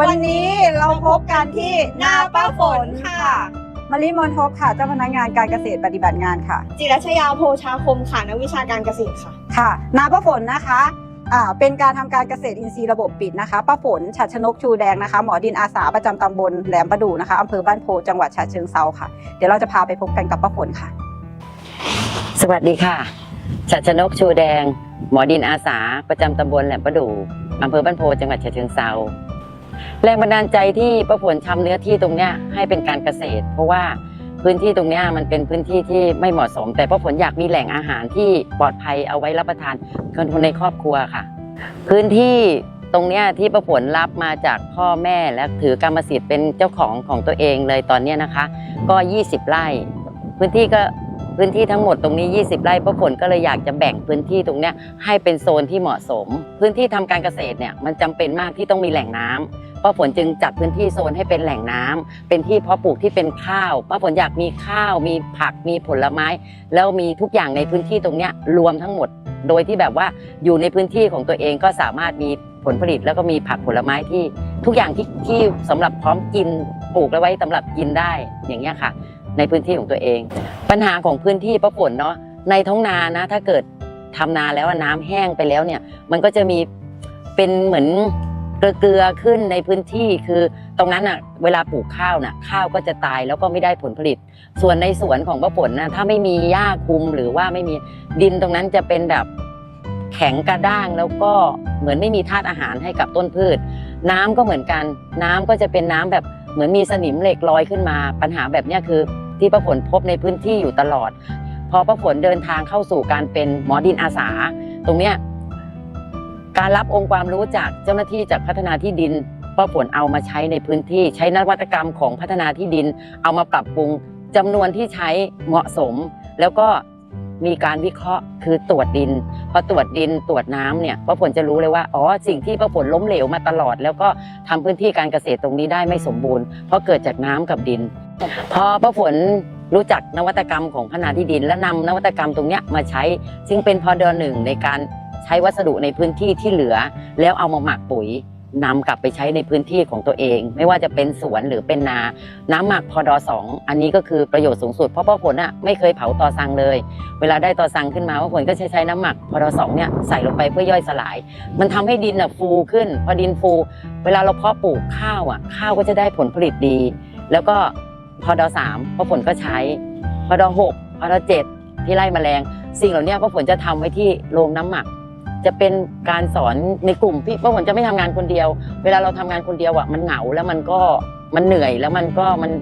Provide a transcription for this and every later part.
วันนี้เราพบกันที่หน้าป้าฝนค่ะมารีมอนทบค่ะ เจ้าพนักงานการเกษตรปฏิบัติงานค่ะ จิรัชยาโพชาคมค่ะนักวิชาการเกษตรค่ะ ค่ะนาป้าฝนนะคะอ่าเป็นการทำการเกษตรอินทรีย์ระบบปิดนะคะป้าฝนฉัดชนกชูแดงนะคะ หมอดินอาสาประจำตำบลแหลมประดูนะคะอำเภอบ้านโพจังหวัดฉะเชิงเซาค่ะ เดี๋ยวเราจะพาไปพบกันกับป้าฝนค่ะ สวัสดีค่ะ ชัดชนกชูแดง หมอดินอาสา ประจำตำบลแหลมประดูอำเภอบ้านโพ จังหวัดฉะเชิงเซา แรงบันดาลใจที่ประผลทำเนื้อที่ตรงเนี้ยให้เป็นการเกษตร เพราะว่าพื้นที่ตรงนี้มันเป็นพื้นที่ที่ไม่เหมาะสม แต่ประผลอยากมีแหล่งอาหารที่ปลอดภัยเอาไว้รับประทานคนในครอบครัวค่ะ พื้นที่ตรงนี้ที่ประผลรับมาจากพ่อแม่และถือกรรมสิทธิ์เป็นเจ้าของของตัวเองเลยตอนนี้นะคะ ก็ 20 ไร่ พื้นที่ก็พื้นที่ทั้งหมดตรงนี้ 20 ไร่ป้าฝนก็เลยอยากจะแบ่งพื้นที่ตรงนี้ให้เป็นโซนที่เหมาะสม พื้นที่ทำการเกษตรเนี่ยมันจำเป็นมากที่ต้องมีแหล่งน้ำ ป้าฝนจึงจัดพื้นที่โซนให้เป็นแหล่งน้ำเป็นที่เพาะปลูกที่เป็นข้าวป้าฝนอยากมีข้าว มีผักมีผลไม้ แล้วมีทุกอย่างในพื้นที่ตรงเนี้ยรวมทั้งหมด โดยที่แบบว่าอยู่ในพื้นที่ของตัวเองก็สามารถมีผลผลิตแล้วก็มีผักผลไม้ที่ทุกอย่างที่ที่สำหรับพร้อมกินปลูกแล้วไว้สำหรับกินได้อย่างเงี้ยค่ะ ในพื้นที่ของตัวเอง ปัญหาของพื้นที่ประฝนเนาะในท้องนานะถ้าเกิดทำนาแล้วน้ำแห้งไปแล้วเนี่ย มันก็จะมีเป็นเหมือน เกลือขึ้นในพื้นที่คือตรงนั้นอะเวลาปลูกข้าวน่ะข้าวก็จะตายแล้วก็ไม่ได้ผลผลิต ส่วนในสวนของประฝนนะถ้าไม่มีหญ้าคลุมหรือว่าไม่มีดินตรงนั้นจะเป็นแบบแข็งกระด้างแล้วก็เหมือนไม่มีธาตุอาหารให้กับต้นพืช น้ำก็เหมือนกัน น้ำก็จะเป็นน้ำแบบเหมือนมีสนิมเหล็กลอยขึ้นมา ปัญหาแบบนี้คือที่ประฝนพบในพื้นที่อยู่ตลอด พอประฝนเดินทางเข้าสู่การเป็นหมอดินอาสา ตรงเนี้ย การรับองค์ความรู้จากเจ้าหน้าที่จากพัฒนาที่ดินประฝนเอามาใช้ในพื้นที่ใช้นวัตกรรมของพัฒนาที่ดิน เอามาปรับปรุงจำนวนที่ใช้เหมาะสม แล้วก็มีการวิเคราะห์คือตรวจดิน พอตรวจดินตรวจน้ำเนี่ยป้าฝนจะรู้เลยว่าอ๋อสิ่งที่ป้าฝนล้มเหลวมาตลอด แล้วก็ทำพื้นที่การเกษตรตรงนี้ได้ไม่สมบูรณ์ เพราะเกิดจากน้ำกับดิน พอป้าฝนรู้จักนวัตกรรมของพัฒนาที่ดิน และนำนวัตกรรมตรงนี้มาใช้ ซึ่งเป็นพอดอหนึ่งในการ ใช้วัสดุในพื้นที่ที่เหลือ แล้วเอามาหมักปุ๋ยนำกลับไปใช้ในพื้นที่ของตัวเอง ไม่ว่าจะเป็นสวนหรือเป็นนา น้ำหมักพอดอสองอันนี้ก็คือประโยชน์สูงสุดเพราะป้าฝนอะไม่เคยเผาตอสังเลย เวลาได้ตอสังขึ้นมาป้าฝนก็ใช้ใช้น้ำหมักพอดอสองเนี่ยใส่ลงไปเพื่อย่อยสลาย มันทำให้ดินอะฟูขึ้น พอดินฟู เวลาเราเพาะปลูกข้าวอะข้าวก็จะได้ผลผลิตดี แล้วก็พอดอสามป้าฝนก็ใช้พอดอหกพอดอเจ็ดที่ไล่แมลง สิ่งเหล่านี้ป้าฝนจะทำไว้ที่โรงน้ำหมัก จะเป็นการสอนในกลุ่มพี่ป้าฝนจะไม่ทำงานคนเดียว เวลาเราทำงานคนเดียวอะมันเหงาแล้วมันก็มันเหนื่อยแล้วมันก็มัน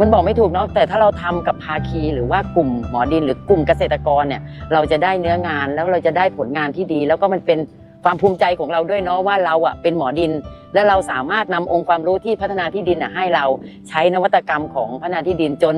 มันบอกไม่ถูกเนาะแต่ถ้าเราทำกับภาคีหรือว่ากลุ่มหมอดินหรือกลุ่มเกษตรกรเนี่ย เราจะได้เนื้องานแล้วเราจะได้ผลงานที่ดี แล้วก็มันเป็น ความภูมิใจของเราด้วยเนาะว่าเราอะเป็นหมอดิน และเราสามารถนำองค์ความรู้ที่พัฒนาที่ดินอะให้เราใช้นวัตกรรมของพัฒนาที่ดินจน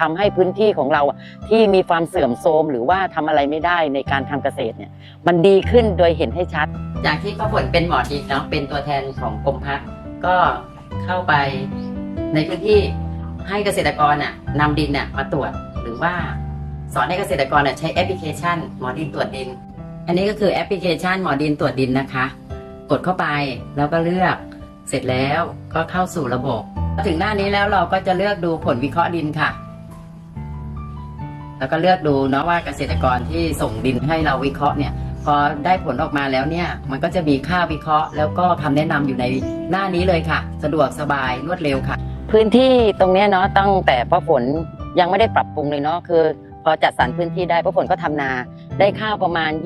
ทำให้พื้นที่ของเราที่มีความเสื่อมโทรมหรือว่าทำอะไรไม่ได้ในการทำเกษตรเนี่ยมันดีขึ้นโดยเห็นให้ชัด จากที่ป้าฝนเป็นหมอดินเนาะเป็นตัวแทนของกรมพัฒน์ก็เข้าไปในพื้นที่ให้เกษตรกรน่ะนำดินน่ะมาตรวจหรือว่าสอนให้เกษตรกรน่ะใช้แอปพลิเคชันหมอดินตรวจดิน อันนี้ก็คือแอปพลิเคชันหมอดินตรวจดินนะคะ กดเข้าไปแล้วก็เลือกเสร็จแล้วก็เข้าสู่ระบบพอถึงหน้านี้แล้วเราก็จะเลือกดูผลวิเคราะห์ดินค่ะ แล้วก็เลือกดูเนาะว่าเกษตรกรที่ส่งดินให้เราวิเคราะห์เนี่ย พอได้ผลออกมาแล้วเนี่ย มันก็จะมีค่าวิเคราะห์ แล้วก็คำแนะนำอยู่ในหน้านี้เลยค่ะ สะดวกสบายรวดเร็วค่ะ พื้นที่ตรงเนี้ยเนาะตั้งแต่พ่อฝนยังไม่ได้ปรับปรุงเลยเนาะคือ พอจัดสรรพื้นที่ได้พ่อฝนก็ทำนา ได้ข้าวประมาณ 20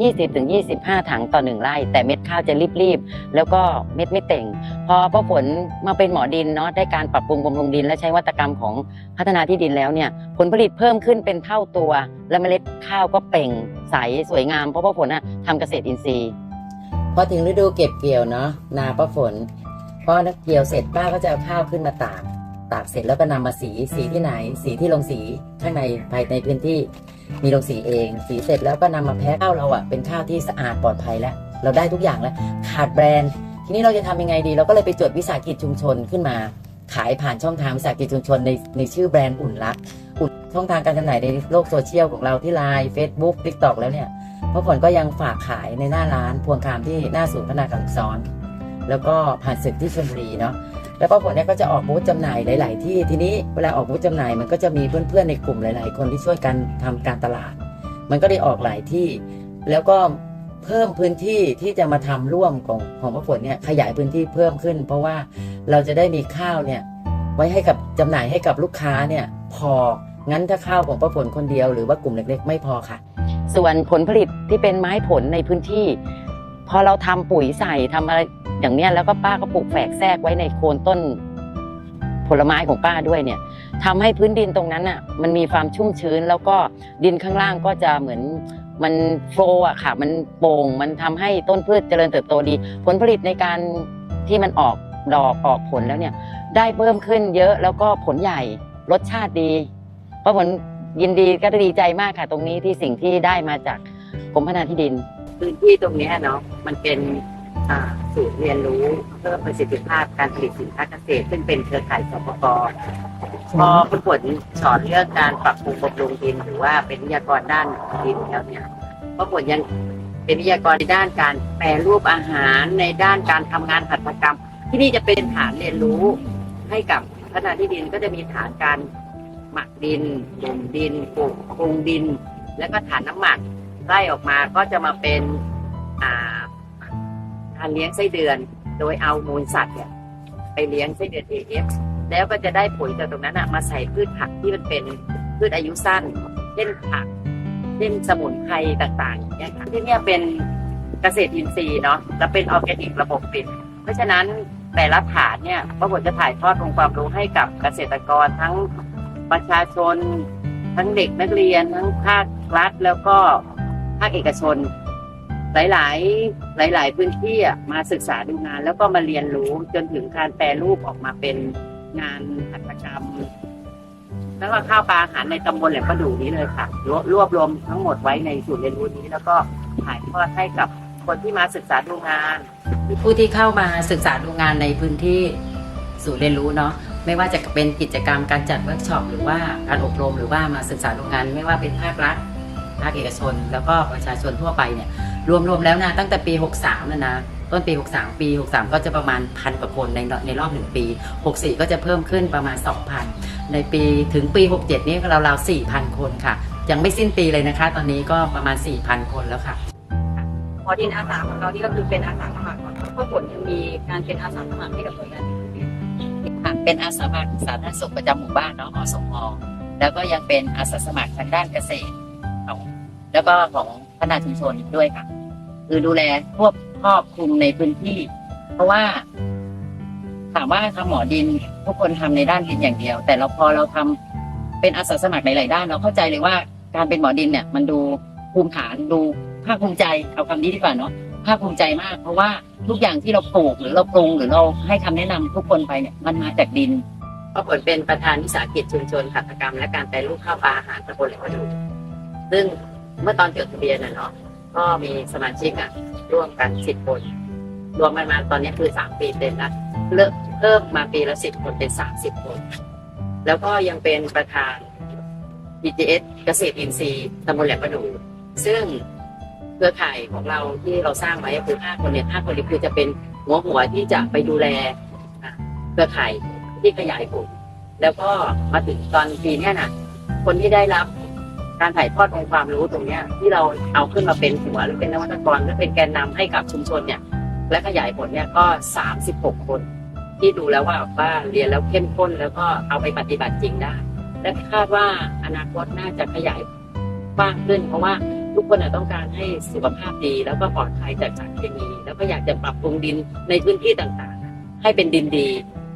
20ถึง25 ถังต่อหนึ่งไร่ แต่เม็ดข้าวจะรีบๆ แล้วก็เม็ดไม่เต่ง พอพ่อฝนมาเป็นหมอดินเนาะได้การปรับปรุงบำรุงดิน และใช้วัตกรรมของพัฒนาที่ดินแล้วเนี่ยผลผลิตเพิ่มขึ้นเป็นเท่าตัว และเมล็ดข้าวก็เปล่งใสสวยงาม เพราะพ่อฝนอะทำเกษตรอินทรีย์ พอถึงฤดูเก็บเกี่ยวเนาะนาป้าฝนพอนักเกี่ยวเสร็จป้าก็จะเอาข้าวขึ้นมาตากตากเสร็จแล้วก็นำมาสีสีที่ไหน สีที่ลงสีข้างในภายในพื้นที่ มีลงสีเอง สีเสร็จแล้วก็นำมาแพ็คข้าวเราอะเป็นข้าวที่สะอาดปลอดภัยแล้ว เราได้ทุกอย่างแล้วขาดแบรนด์ ทีนี้เราจะทำยังไงดี เราก็เลยไปจดวิสาหกิจชุมชนขึ้นมา ขายผ่านช่องทางวิสาหกิจชุมชนในในชื่อแบรนด์อุ่นรักอุ่นช่องทางการจำหน่ายในโลกโซเชียลของเราที่ไลน์เฟซบุ๊กทิกตอกแล้วเนี่ยพ่อผลก็ยังฝากขายในหน้าร้านพวงคามที่หน้าศูนย์พัฒนาการศึกษาแล้วก็ผ่านศึกที่ชลบุรีเนาะ แล้วป้าฝนเนี่ยก็จะออกบูธจำหน่ายหลาย ๆ ที่ทีนี้เวลาออกบูธจำหน่ายมันก็จะมีเพื่อน ๆ ในกลุ่มหลาย ๆ คนที่ช่วยกันทำการตลาด มันก็ได้ออกหลายที่ แล้วก็เพิ่มพื้นที่ที่จะมาทำร่วมของของป้าฝนเนี่ยขยายพื้นที่เพิ่มขึ้น เพราะว่าเราจะได้มีข้าวเนี่ยไว้ให้กับจำหน่ายให้กับลูกค้าเนี่ยพองั้นถ้าข้าวของป้าฝนคนเดียวหรือว่ากลุ่มเล็ก ๆ ไม่พอค่ะ ส่วนผลผลิตที่เป็นไม้ผลในพื้นที่ พอเราทำปุ๋ยใส่ทำอะไรอย่างเนี้ยแล้วก็ป้าก็ปลูกแฝกแทรกไว้ในโคนต้น ผลไม้ของป้าด้วยเนี่ยทำให้พื้นดินตรงนั้นอะ มันมีความชุ่มชื้น แล้วก็ดินข้างล่างก็จะเหมือนมันโฟล์อะค่ะ มันโป่งมันทำให้ต้นพืชเจริญเติบโตดี ผลผลิตในการที่มันออกดอกออกผลแล้วเนี่ย ได้เพิ่มขึ้นเยอะแล้วก็ผลใหญ่รสชาติดีเพราะผลยินดีก็ดีใจมากค่ะ ตรงนี้ที่สิ่งที่ได้มาจากกรมพัฒนาที่ดิน พื้นที่ตรงนี้เนาะมันเป็นศูนย์เรียนรู้เพิ่มประสิทธิภาพการผลิตสินค้าเกษตร ซึ่งเป็นเครือข่ายสปกพอคุณผลสอนเรื่องการปรับปรุงบำรุงดินหรือว่าเป็นวิทยากรด้านดินแล้วเนี่ยพอผลยังเป็นวิทยากรในด้านการแปรรูปอาหารในด้านการทำงานหัตถกรรม ที่นี่จะเป็นฐานเรียนรู้ให้กับพัฒนาที่ดินก็จะมีฐานการหมักดินบ่มดินปลูกปรุงดิน แล้วก็ฐานน้ำหมัก ไล่ออกมาก็จะมาเป็นการเลี้ยงไส้เดือน โดยเอามูลสัตว์เนี่ยไปเลี้ยงไส้เดือน AF แล้วก็จะได้ปุ๋ยจากตรงนั้นมาใส่พืชผักที่มันเป็นพืชอายุสั้นเช่นผักเช่นสมุนไพรต่างๆอย่างเงี้ยค่ะที่เนี่ยเป็นเกษตรอินทรีย์เนาะแล้วเป็นออร์แกนิกระบบปิด เพราะฉะนั้นแต่ละฐานเนี่ยพระบทจะถ่ายทอดองค์ความรู้ให้กับเกษตรกรทั้งประชาชน ทั้งเด็กนักเรียนทั้งภาครัฐแล้วก็ ภาคเอกชน หลาย ๆ หลาย ๆ พื้นที่มาศึกษาดูงาน แล้วก็มาเรียนรู้จนถึงการแปรรูปออกมาเป็นงานหัตถกรรมแล้วก็ข้าวปลาอาหารในตำบลแหลมประดูนี้เลยค่ะรวบรวบรวมทั้งหมดไว้ในศูนย์เรียนรู้นี้ แล้วก็ถ่ายทอดให้กับคนที่มาศึกษาดูงาน ผู้ที่เข้ามาศึกษาดูงานในพื้นที่ศูนย์เรียนรู้เนาะไม่ว่าจะเป็นกิจกรรมการจัดเวิร์กช็อปหรือว่าการอบรมหรือว่ามาศึกษาดูงาน ไม่ว่าเป็นภาครัฐ ภาคเอกชน แล้วก็ประชาชนทั่วไปเนี่ยรวมๆแล้วนะตั้งแต่ปี 63นะนะต้นปี 63 ปี 63 ก็จะประมาณพันกว่าคนในในรอบหนึ่งปี 64 ก็จะเพิ่มขึ้นประมาณ 2,000 ในปีถึงปี 67 นี้เราราว4,000 คนค่ะ ยังไม่สิ้นปีเลยนะคะ ตอนนี้ก็ประมาณ 4,000 คนแล้วค่ะหมอดินอาสาของเราที่ก็คือเป็นอาสาสมัครเพราะผลยังมีการเป็นอาสาสมัครให้กับหน่วยงานอื่นๆค่ะเป็นอาสาสมัครสาธารณสุขประจำหมู่บ้านเนาะอสมอแล้วก็ยังเป็นอาสาสมัครทางด้านเกษตร แล้วก็ของพัฒนาชุมชนด้วยค่ะ คือดูแลควบครอบคลุมในพื้นที่ เพราะว่าถามว่าทำหมอดินทุกคนทำในด้านดินอย่างเดียว แต่เราพอเราทำเป็นอาสาสมัครหลาย ๆ ด้าน เราเข้าใจเลยว่าการเป็นหมอดินเนี่ย มันดูภูมิฐานดูภาคภูมิใจเอาคำนี้ดีกว่าเนาะภาคภูมิใจมาก เพราะว่าทุกอย่างที่เราปลูกหรือเราปรุงหรือเราให้คำแนะนำทุกคนไปเนี่ยมันมาจากดินก็ผลเป็นประธานวิสาหกิจชุมชนหัตถกรรม และการแปรรูปข้าวปลาอาหารตำบลแหลมประดูซึ่ง เมื่อตอนจดทะเบียนนะเนาะก็มีสมาชิกอะร่วมกันสิบคน รวมกันมาตอนนี้คือสามปีเต็มแล้วเลิกเพิ่มมาปีละสิบคนเป็นสามสิบคน แล้วก็ยังเป็นประธาน BTS เกษตรอินทรีย์ตำบลแหลมประดู ซึ่งเครือข่ายของเราที่เราสร้างไว้คือห้าคนเนี่ยห้าคนนี้คือจะเป็นหัวหัวที่จะไปดูแลเครือข่ายที่ขยายผลแล้วก็มาถึงตอนปีนี้นะคนที่ได้รับ การถ่ายทอดองค์ความรู้ตรงนี้ที่เราเอาขึ้นมาเป็นหัวหรือเป็นนวัตกรหรือเป็นแกนนำให้กับชุมชนเนี่ยและขยายผลเนี่ยก็สามสิบหกคน ที่ดูแล้วว่าว่าเรียนแล้วเข้มข้นแล้วก็เอาไปปฏิบัติจริงได้ และคาดว่าอนาคตน่าจะขยายกว้างขึ้น เพราะว่าทุกคนน่ต้องการให้สุขภาพดีแล้วก็ปลอดภัยจากสารเคมี แล้วก็อยากจะปรับปรุงดินในพื้นที่ต่างๆ ให้เป็นดินดี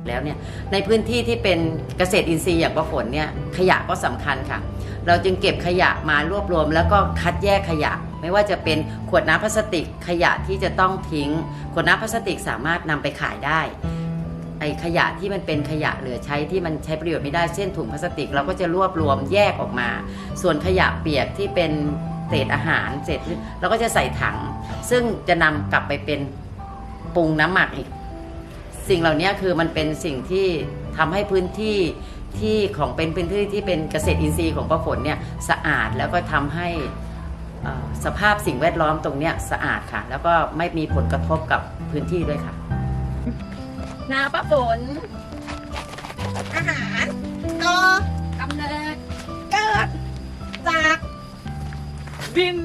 แล้วเนี่ยในพื้นที่ที่เป็นเกษตรอินทรีย์อย่างประฝนเนี่ยขยะก็สำคัญค่ะ เราจึงเก็บขยะมารวบรวม แล้วก็คัดแยกขยะ ไม่ว่าจะเป็นขวดน้ำพลาสติกขยะที่จะต้องทิ้ง ขวดน้ำพลาสติกสามารถนำไปขายได้ไอขยะที่มันเป็นขยะเหลือใช้ที่มันใช้ประโยชน์ไม่ได้เช่นถุงพลาสติก เราก็จะรวบรวมแยกออกมา ส่วนขยะเปียกที่เป็นเศษอาหารเศษเราก็จะใส่ถัง ซึ่งจะนำกลับไปเป็นปรุงน้ำหมักอีก สิ่งเหล่านี้คือมันเป็นสิ่งที่ทำให้พื้นที่ที่ของเป็นพื้นที่ที่เป็นเกษตรอินทรีย์ของประฝนเนี่ยสะอาดแล้วก็ทำให้สภาพสิ่งแวดล้อมตรงเนี้ยสะอาดค่ะ แล้วก็ไม่มีผลกระทบกับพื้นที่ด้วยค่ะนาป้าฝนอาหารก็กำเนิดเกิดจากดิน